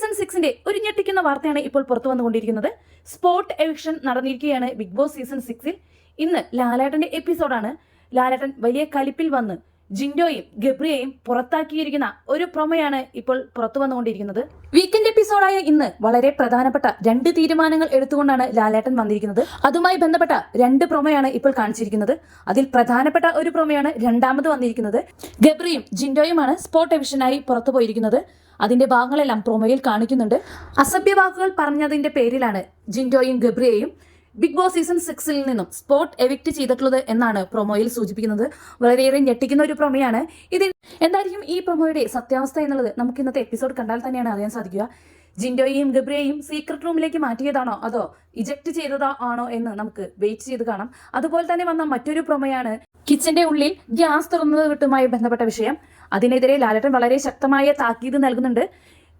Season സിക്സിന്റെ ഒരു ഞെട്ടിക്കുന്ന വാർത്തയാണ് ഇപ്പോൾ പുറത്തു വന്നുകൊണ്ടിരിക്കുന്നത്. സ്പോട്ട് എവിക്ഷൻ നടന്നിരിക്കുകയാണ് ബിഗ് ബോസ് സീസൺ സിക്സിൽ ഇന്ന് ലാലേട്ടന്റെ എപ്പിസോഡാണ് ലാലേട്ടൻ വലിയ കലിപ്പിൽ വന്ന് ജിൻഡോയും ഗബ്രിയെയും പുറത്താക്കിയിരിക്കുന്ന ഒരു പ്രൊമയാണ് ഇപ്പോൾ പുറത്തു വന്നുകൊണ്ടിരിക്കുന്നത്. വീക്കെൻഡ് എപ്പിസോഡായ ഇന്ന് വളരെ പ്രധാനപ്പെട്ട രണ്ട് തീരുമാനങ്ങൾ എടുത്തുകൊണ്ടാണ് ലാലേട്ടൻ വന്നിരിക്കുന്നത്. അതുമായി ബന്ധപ്പെട്ട രണ്ട് പ്രൊമയാണ് ഇപ്പോൾ കാണിച്ചിരിക്കുന്നത്. അതിൽ പ്രധാനപ്പെട്ട ഒരു പ്രൊമയാണ് രണ്ടാമത് വന്നിരിക്കുന്നത്. ഗബ്രിയും ജിൻഡോയുമാണ് സ്പോട്ട് എവിഷനായി പുറത്തു പോയിരിക്കുന്നത്. അതിന്റെ ഭാഗങ്ങളെല്ലാം പ്രൊമോയിൽ കാണിക്കുന്നുണ്ട്. അസഭ്യ വാക്കുകൾ പറഞ്ഞതിന്റെ പേരിലാണ് ജിൻഡോയും ഗബ്രിയയും ബിഗ് ബോസ് സീസൺ സിക്സിൽ നിന്നും സ്പോട്ട് എവിക്റ്റ് ചെയ്തിട്ടുള്ളത് എന്നാണ് പ്രൊമോയിൽ സൂചിപ്പിക്കുന്നത്. വളരെയേറെ ഞെട്ടിക്കുന്ന ഒരു പ്രൊമയാണ്. ഇതിൽ എന്തായിരിക്കും ഈ പ്രൊമോയുടെ സത്യാവസ്ഥ എന്നുള്ളത് നമുക്ക് ഇന്നത്തെ എപ്പിസോഡ് കണ്ടാൽ തന്നെയാണ് അറിയാൻ സാധിക്കുക. ജിൻഡോയെയും ഗബ്രിയെയും സീക്രട്ട് റൂമിലേക്ക് മാറ്റിയതാണോ? അതോ ഇജക്ട് ചെയ്തതോ ആണോ എന്ന് നമുക്ക് വെയിറ്റ് ചെയ്ത് കാണാം. അതുപോലെ തന്നെ വന്ന മറ്റൊരു പ്രൊമയാണ് കിച്ചന്റെ ഉള്ളിൽ ഗ്യാസ് തുറന്നത് വിട്ടുമായി ബന്ധപ്പെട്ട വിഷയം. അതിനെതിരെ ലാലട്ടൻ വളരെ ശക്തമായ താക്കീത് നൽകുന്നുണ്ട്.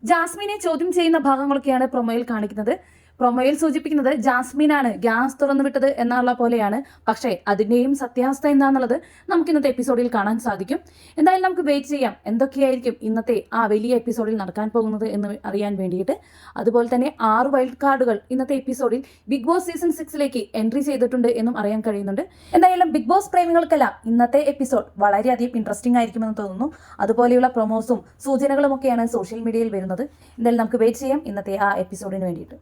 ജാസ്മിനെ ചോദ്യം ചെയ്യുന്ന ഭാഗങ്ങളൊക്കെയാണ് പ്രൊമോയിൽ കാണിക്കുന്നത്. പ്രൊമോയിൽ സൂചിപ്പിക്കുന്നത് ജാസ്മിനാണ്. ഗ്യാസ് തുറന്നു വിട്ടത് എന്നുള്ള പോലെയാണ്. പക്ഷേ അതിന്റെയും സത്യാവസ്ഥ എന്താണെന്നുള്ളത് നമുക്ക് ഇന്നത്തെ എപ്പിസോഡിൽ കാണാൻ സാധിക്കും. എന്തായാലും നമുക്ക് വെയിറ്റ് ചെയ്യാം. എന്തൊക്കെയായിരിക്കും ഇന്നത്തെ ആ വലിയ എപ്പിസോഡിൽ നടക്കാൻ പോകുന്നത് എന്ന് അറിയാൻ വേണ്ടിയിട്ട്. അതുപോലെ തന്നെ ആറ് വൈൽഡ് കാർഡുകൾ ഇന്നത്തെ എപ്പിസോഡിൽ ബിഗ് ബോസ് സീസൺ സിക്സിലേക്ക് എൻട്രി ചെയ്തിട്ടുണ്ട് എന്നും അറിയാൻ കഴിയുന്നുണ്ട്. എന്തായാലും ബിഗ് ബോസ് പ്രേമികൾക്കെല്ലാം ഇന്നത്തെ എപ്പിസോഡ് വളരെയധികം ഇൻട്രസ്റ്റിംഗ് ആയിരിക്കുമെന്ന് തോന്നുന്നു. അതുപോലെയുള്ള പ്രൊമോസും സൂചനകളും ഒക്കെയാണ് സോഷ്യൽ മീഡിയയിൽ വരുന്നത്. എന്തായാലും നമുക്ക് വെയിറ്റ് ചെയ്യാം ഇന്നത്തെ ആ എപ്പിസോഡിന് വേണ്ടിയിട്ട്.